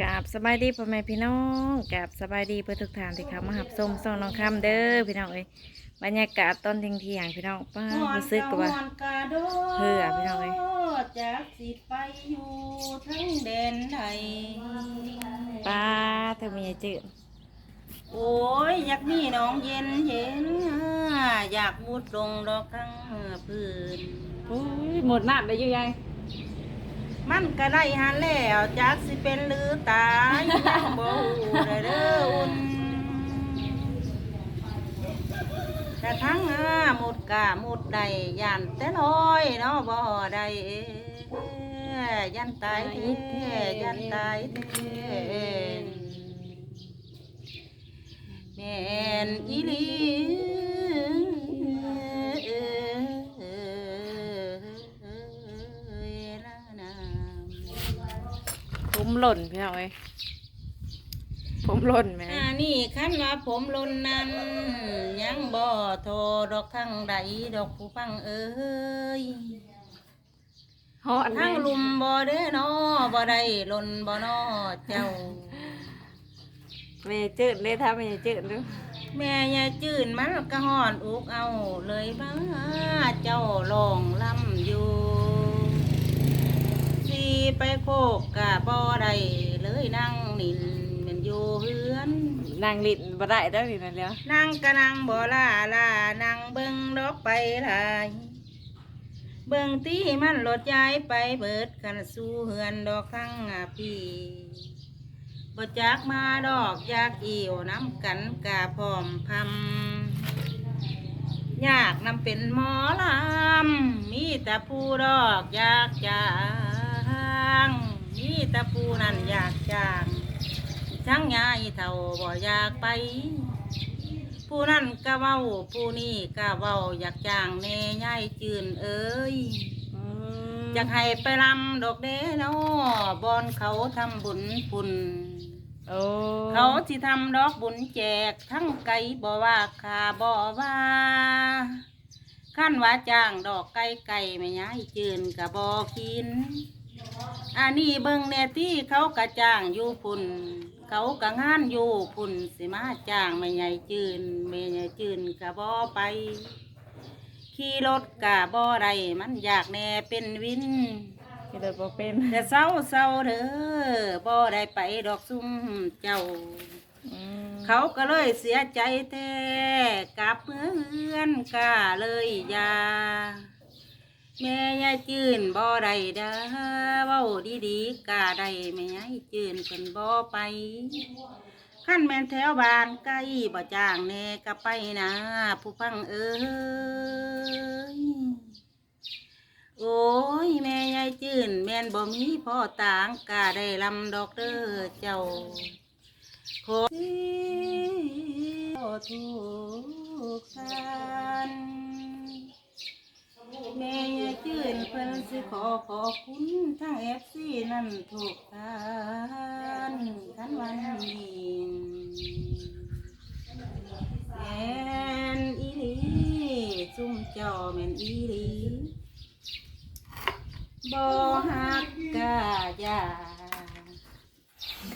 กราบสบายดีพ่อแม่พี่น้องกราบสบายดีเพื่อทุกท่านที่เข้ามาหับส้มส่องน้องคำเด้อพี่น้องเอ้ยบรรยากาศตอนเที่ยงเที่ยงๆพี่น้องป้ารู้สึกกับว่าเพื่อพี่น้องเอ้ยจากสิไปอยู่ทั้งแดนใดป้าเธอมีอะไรจืดโอ้ยอยากมีน้องเย็นเย็นอยากมุดลงดอกทั้งพื้นหมดน้ำได้อยู่ยัง มันก็ได้หันแล้วจากสิเป็นหรือตายยังบ่ฮู้เลยเด้ออุ่นกระทั่งอาหมดกะหมดใดยันแต่ลอยเนาะบ่ได้ยันตายแท้ยันตายแท้แม่นอีหลี ผมหล่นพี่น้องเอ้ยผมหล่นไหมอ่านี่คันว่าผมลนนั้นยังบ่โทรดอกทั้งใดดอกผู้ฟังเอ้ยฮอดทั้งลุมบ่เด้อน้อบ่ได้ลนบ่น้อเจ้า แม่จืดเลยถ้าแม่จืดดูแม่ยายจื่นมันก็หอนอุกเอาเลยบ้าเจ้าลองลำ ไปโคกกะบ่ได้เลยนั่งนินแมันอยู่เฮือน นางลิ้นบ่ได้แล้วนี่นั่นแล้วนั่งกะนั่งบ่ลาลานั่งเบิ่งดอกไปหลายเบิ่งตีมันลดย้ายไปเบิดกันสู่เฮือนดอกทั้งอาปีบ่จักมาดอกอยากอิ่วน้ำกันกาพร้อมพำอยากนำเป็นหมอลำมีแต่ผู้ดอกอยากจาง มีแต่ผู้นั้นอยากจางทั้งยายเท่าบ่อยากไป ผู้นั่นก็เว้าผู้นี่ก็เว้าอยากจ้างแน่ยายจืนเอ้ยอืมอยากให้ไปลำดอกเด้นอบอนเขาทำบุญปุ่นโอ้เขาที่ทำดอกบุญแจกทั้งไก่บ่ว่าขาบ่ว่าขั้นว่าจ้างดอกไก่ไก่ไม่ย้ายจืนกะบ่กิน อันนี้เบิ่งแน่ที่เขากะจ้างอยู่พุ่น เขากะงานอยู่พุ่นสิมาจ้างไม่ใหญ่จืนไม่ใหญ่จืนกะบ่ไป ขี่รถกะบ่ได้มันอยากแน่เป็นวินที่เดินบ่เป็นแต่เศร้าเศร้าเด้อบ่ได้ไปดอกซุ่มเจ้า อืมเขาก็เลยเสียใจแท้กลับเมือนกาเลยอยา แม่ยายจืนบ่ได้เด้อเว้าดีๆกาได้แม่ยายจืนเพิ่นบ่ไปขั้นแม่นแถวบ้านใกล้บ่จ้างแน่ก็ไปนะผู้ฟังเอ้ยโอ้ยแม่ยายจืนแม่นบ่มีพ่อต่างกาได้ลำดอกเด้อเจ้าขอทุกท่าน แม่ยายจื่นเพิ่นสิขอขอบคุณทั้งเอฟซีนั่นทุกท่านท่านวันนี้แมนอีหลีซุ่มเจ้าแมนอีหลีบ่ฮักกะยา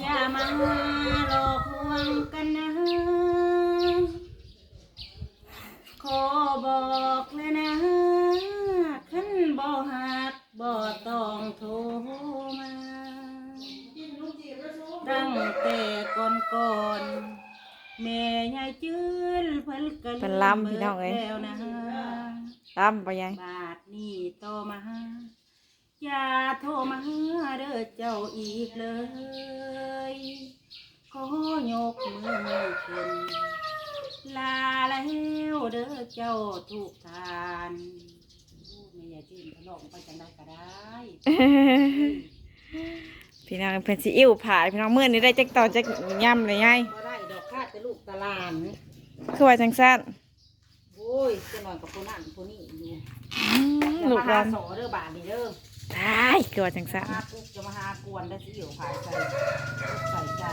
อย่ามาหลอกลวงกันนะขอบอกเลยนะขันบ่หักบ่ต้องโทรมา ตั้งแต่ก่อนก่อนๆแม่ยายจื้นเพิ่นก็เพิ่นลำพี่น้องเอ้ย แล้วนะตามไปยังบาทนี้ต่อมาอย่าโทรมาเด้อเจ้าอีกเลยขอยกมือขึ้นลาแล้วเด้อเจ้าทุกทานไม่อยากจืนขนมไปจังได้ก็ได้ พี่น้องเพิ่นสิอิ่วผ่าพี่น้องมื้อนี้ได้จักตอนจักย่ำเลยไงบ่ได้ดอกคาดแต่ลูกตะลานคือว่าจังซั่นโอ้ยจะหน่อยกับคนนั้นคนนี้อยู่อืมจะลูกมาหหาลานโสเด้อบาทนี่เด้อตายคือว่าจังซั่นมาปุ๊บจะมาหากวนได้สิอยู่ภายใส่ใส่ใจ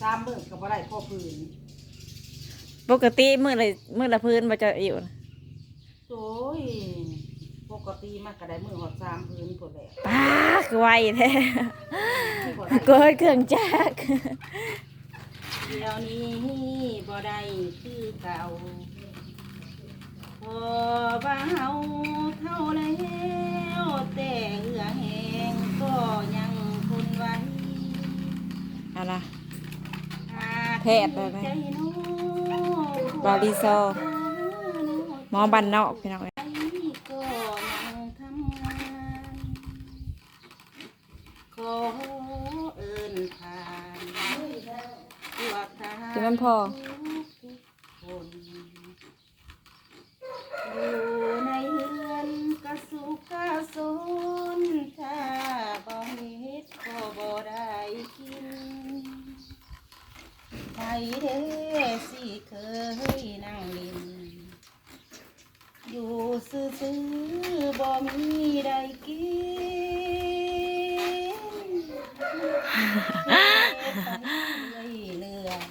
สามมื้อก็บ่ได้พ่อพื้นปกติมื้อละมื้อละพื้นบ่จะอิ่วนะโอ้ย ปกกติมันก็ได้มือหอดสามพื้นผลแหละป้าคือไวแท้บ่ได้เกิดเครื่องจักรเดี๋ยวนี้บ่ได้คือเก่าพอบ้าเฮาเท่าแล้วแต่เหือแหงก็ยังคนไว้เอาล่ะหากแพทย์ไปไหมใจน้องบาริโซหมอบันนอกพี่น้องเอ้ย ก็ยังทำงานขอเอินผ่านพว กทหารคือมันพอทุกคนอยู่ในเรือนกระสุกกระสนถ้าบ่เฮ็ดก็บ่ได้กินไผเด้สิเคยนั่งลินอยู่ซื่อๆบ่มีได้กินเรื่อยเรื่อย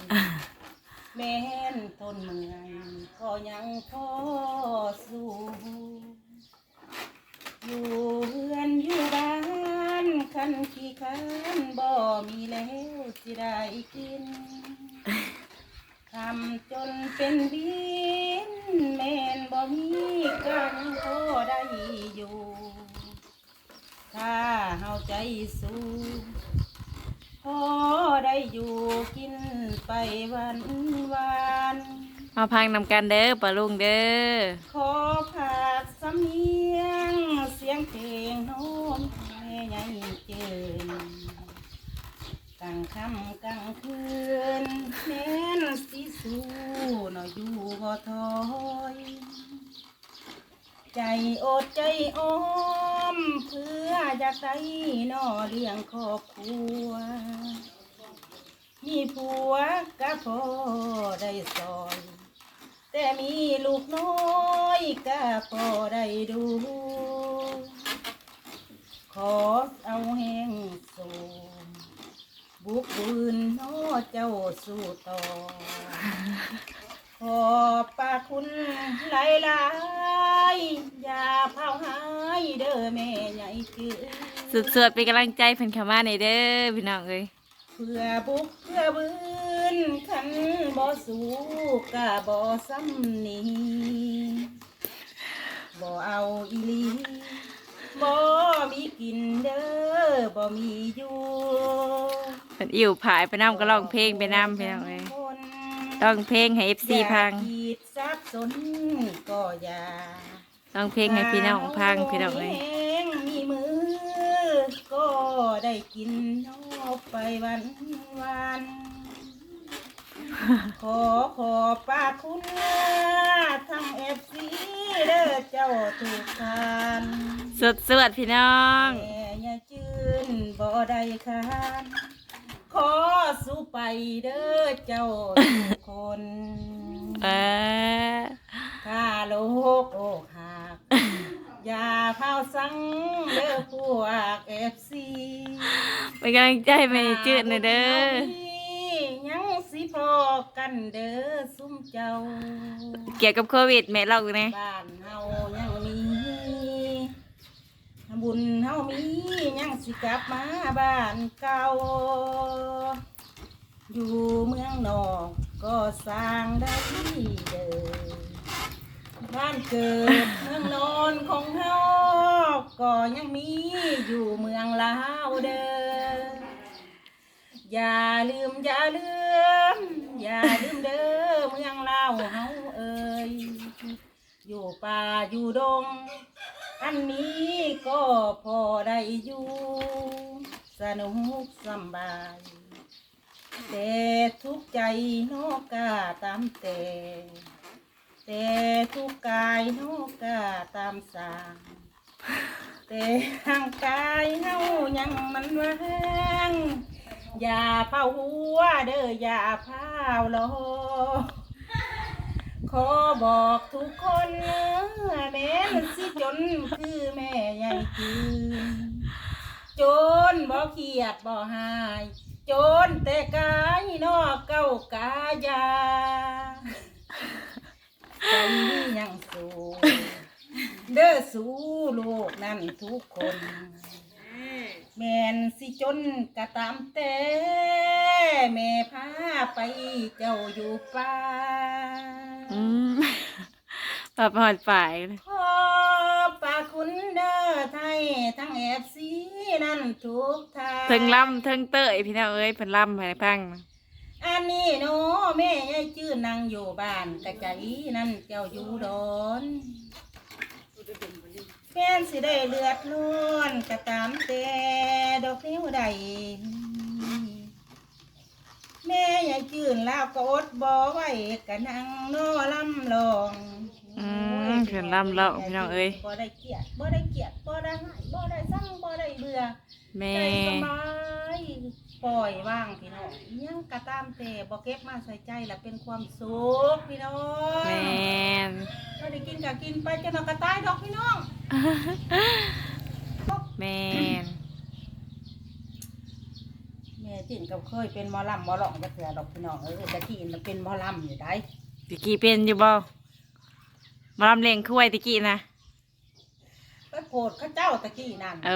แม่นทนเมื่อยก็ยังพอสู้ อยู่เฮือนอยู่บ้านคันขี้คันบ่มีแล้วสิได้ กินทำจนเป็นวินแม่นบ่มีกันพอได้อยู่ถ้าเฮาใจสู้พอได้อยู่กินไปวันวันมาพังนำกันเด้อปะลุงเด้อขอขาดสำเนียง เสียงเพลงโน้มแม่ใหญ่เจินกลาง คำกลางคืนแม่นสิสู้หน่อยอยู่บ่ถอย ใจอดใจออม เพื่ออยากได้นอเลี้ยงครอบครัว มีผัวก็พอได้ซอย แต่มีลูกน้อยก็พอได้ดู ขอเอาแห้งสู บุกบืนน้อเจ้าสู่ต่อ ขอบปากคุณหลายหลายๆอย่าเผาหายเด้อแม่ใหญ่คือสุดๆเป็นกำลังใจเพิ่นเข้ามาในอยเด้อพี่น้องเอ้ยเพื่อบุกเพื่อบืนขันบ่สู้กะบ่ซ้ำนีบ่เอาอีหลีบ่มีกินเด้อบ่มีอยู่ เพิ่นอิ่วผายไปนํก็ร้องเพลงไปนํพี่น้องเอ้ยร้องเพลงให้ FC พังอย่าขีดสับสนก็อย่าร้องเพลงให้พี่น้องพังพี่น้องเอ้ยแห้งมีมือก็ได้กินนอกไปวันวันขอขอบปากคุณทั้งเอฟซีเด้อเจ้าทุกท่านสุดๆพี่น้องแม่อย่าจืนบ่ได้คาน ขอสู้ไปเด้อเจ้าทุกคนเออข้าโลกโอกหักอย่าเผาสังเด้อพวกเอฟซีเป็นกำลังใจให้จืดหน่อยเด้อยังสิพอกันเด้อซุ้มเจ้า เกี่ยวกับโควิดแม่เล่าไงบ้านเฮายังมีบุญเฮามียังสิกลับมาบ้านเก่า อยู่เมืองนอกก็สร้างได้ที่เด้อบ้านเกิดเมืองนอนของเฮาก็ยังมีอยู่เมืองลาวเด้ออย่าลืมอย่าลืม อย่าลืมเด้อเมืองลาวเฮาเอ่ยอยู่ป่าอยู่ดง อันนี้ก็พอได้อยู่สนุกสบาย แต่ทุกใจนอกกาตามแต่ แต่ทุกกายนอกกาตามสางแต่ร่างกายเฮายังมันว่างอย่าเผาหัวเด้ออย่าเผาลอขอบอกทุกคนเด้อแม้นสิจนคือแม่ใหญ่คือจนบ่เครียดบ่หาย จนแต่กายนอกเก้ากายาใจยังสูงเด้อสู่ลูกนั่นทุกคน แม่นสิจนกะตามแต่แม่พาไปเจ้าอยู่ป่าอืมปรับหอดฝ่ายเลย ขอ ปากคุณเด้อไทยทั้งแอบสีนั่นทุกทาง เทิงล่ำเทิงเตยพี่น้องเอ้ยเพิ่นล่ำให้พังนะอันนี้เนาะแม่ยายจื้อนั่งอยู่บ้านกะใจนั่นเจ้าอยู่ดอนแฟนสิได้เลือดล้วนกะตามแต่ดอกนิ้วใดแม่ยายจื้นแล้วก็อดบ่ไหวกะนั่งโนลำลองอื มเพิ่นล่ำแล้วพี่น้องเอ้ยบ่ได้เกลียดบ่ได้เกลียดบ่ได้หายบ่ได้สั่งบ่ได้เบื่อแม่ใจสบายปล่อยว่างพี่น้องอิหยังกะตามแต่บ่เก็บมาใส่ใจแล้วเป็นความสุขพี่น้องแม่นถ้าได้กินก็กินไปจนเราก็ตายดอกพี่น้องแม่นแม่จินก็เคยเป็นหมอลำหมอหลองจะเถื่อดอกพี่น้องเออตะกี้น่ะเป็นหมอลำอยู่ได้ตะกี้เป็นอยู่บ่ มาลำเลียงคุ้ยตะกี้นะไปโปรดข้าเจ้าตะกี้นั่นเอ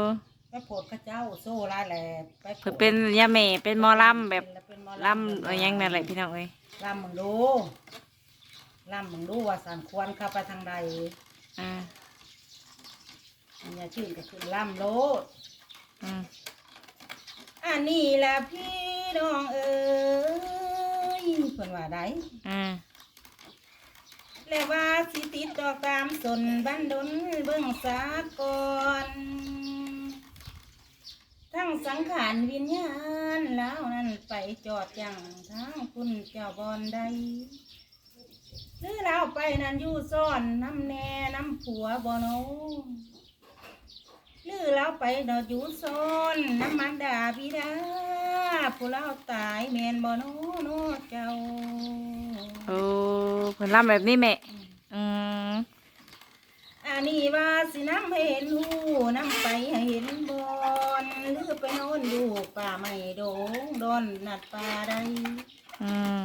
อไปโปรดข้าเจ้าโซ่ร้ายแหละไปโปรเพิ่ดนเป็นยาแม่เป็นหมอลำแบบเป็นหมอลำอะไรยังนั่นแหละพี่น้องเอ้ยลำมึงดูลำมึงดูว่าสันควรเข้าไปทางใดอ่าอันนี้ชื่นก็คือลำโลด อืมอันนี้ล่ะพี่น้องเอ้ยเพิ่นว่าไดอ่า แล้วว่าสิติดดอกตามสนบันดนเบิ่งสากอนทั้งสังขารวิญญาณแล้วนั่นไปจอดอยังทั้งคุณเจ้าบอนใดหรือเราไปนั่นอยู่ซ่อนน้ำแน่น้ำผัวบ่โนหรือเราไปดอกอยู่ซ่อนน้ำมันดาบิดา ผู้เราตายแมนบ่โนโนเจ้าโอ้เพิ่นลำแบบนี้แม่ อืมอันนี้ว่าสิน้ำให้เห็นหูน้ำไปให้เห็นบอนหรือไปโน่นดูป่าไม่โดงดอนนัดป่าใดอืม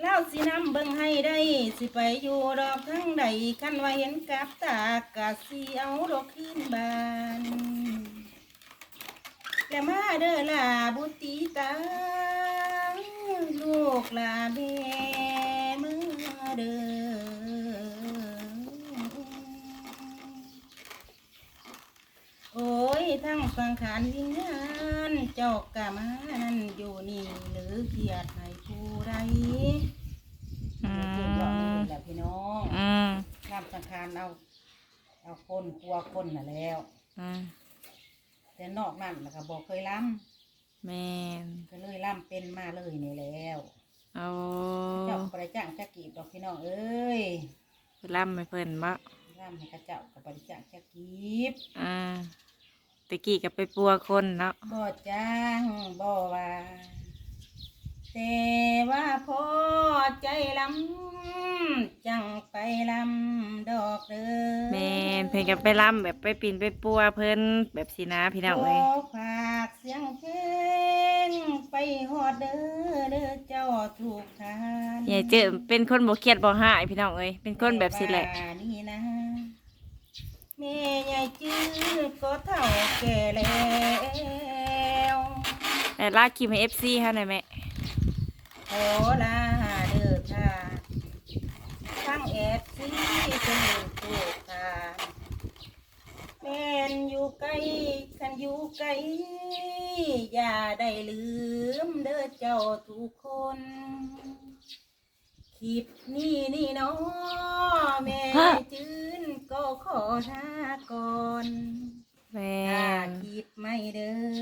แล้วสิน้ำเบิ่งให้ได้ สิไปอยู่ดอกทั้งใดคันว่าเห็นกับตากะสิเอาดอกขึ้นบานแล้วมา เด้อล่ะบุตรีตาลูกลาแม่มือเด้อโอ้ยทั้งสังขารวิญญาณเจ้ากะมานั่นอยู่นี่หรือเกียรติให้ผู้ใดอืเกิดบอกมนี่แหละพี่น้องอืมน้ำสังขารเอาเอาคนกลัวคนน่ะแล้ว อืม แต่นอกนั่นแล้วก็บอกเคยล้แม่นำก็เลยล้ำเป็นมาเลยนี่แล้วเอาเจ้าก็ไปจ้างจักกีบดอกพี่น้องเอ้ยเพิ่นลำให้เพิ่นบ่ล้ำให้เข้าเจ้าก็ไปจ้างจักกีบอ่าตะกี้ก็ไปปัวคนเนาะบ่จ้างบ่ว่าแต่ว่าพอใจลำจังไป ลำดอกเด้อแม่นเพิ่นก็ไปลำแบบไปปีนไปปัวเพิ่นแบบสีนาพี่น้องขเอ้ยอฝากเสียงเพลงไปฮอดเด้อเด้อเจ้าถูกทานอย่าเจอเป็นคนบ่เครียดบ่หายพี่น้องเอ้ยเป็นคนแบบสิแหละว่านี่นะแม่ใหญ่จื้อก็เท่าแก่แล้วแต่ลากคิมให้ FC เฮาหน่อยแม่ขอลาเด้อค่ะทั้งแอดซีเป็นถูกทานแม่นอยู่ไกลคันอยู่ไกลอย่าได้ลืม เด้อเจ้าทุกคน คลิปนี้นี่เนาะแม่จื้นก็ขอลาก่อนแม่ถ้านคลิปไม่เด้อ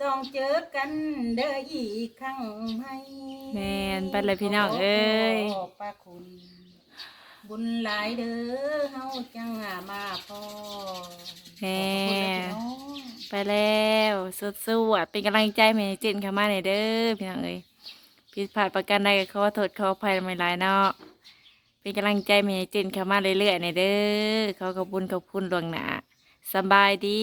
ต้องเจอกันเด้ออีกครั้งไหม แม่นไปเลยพี่น้องเอ้ย ขอบพระคุณ บุญหลายเด้อเฮาจังมาพอแม่อบคุณนะพี่น้องไปแล้วสู้ๆอะเป็นกำลังใจแม่เจนเข้ามาหน่อยเด้อพี่น้องเอ้ยผิดพลาดประการใดก็ขอโทษขออภัยไม่หลายเนาะเป็นกำลังใจแม่เจนเข้ามาเรื่อยๆหน่อยเด้อขอขอบคุณขอบคุณหลวงหนาสบายดี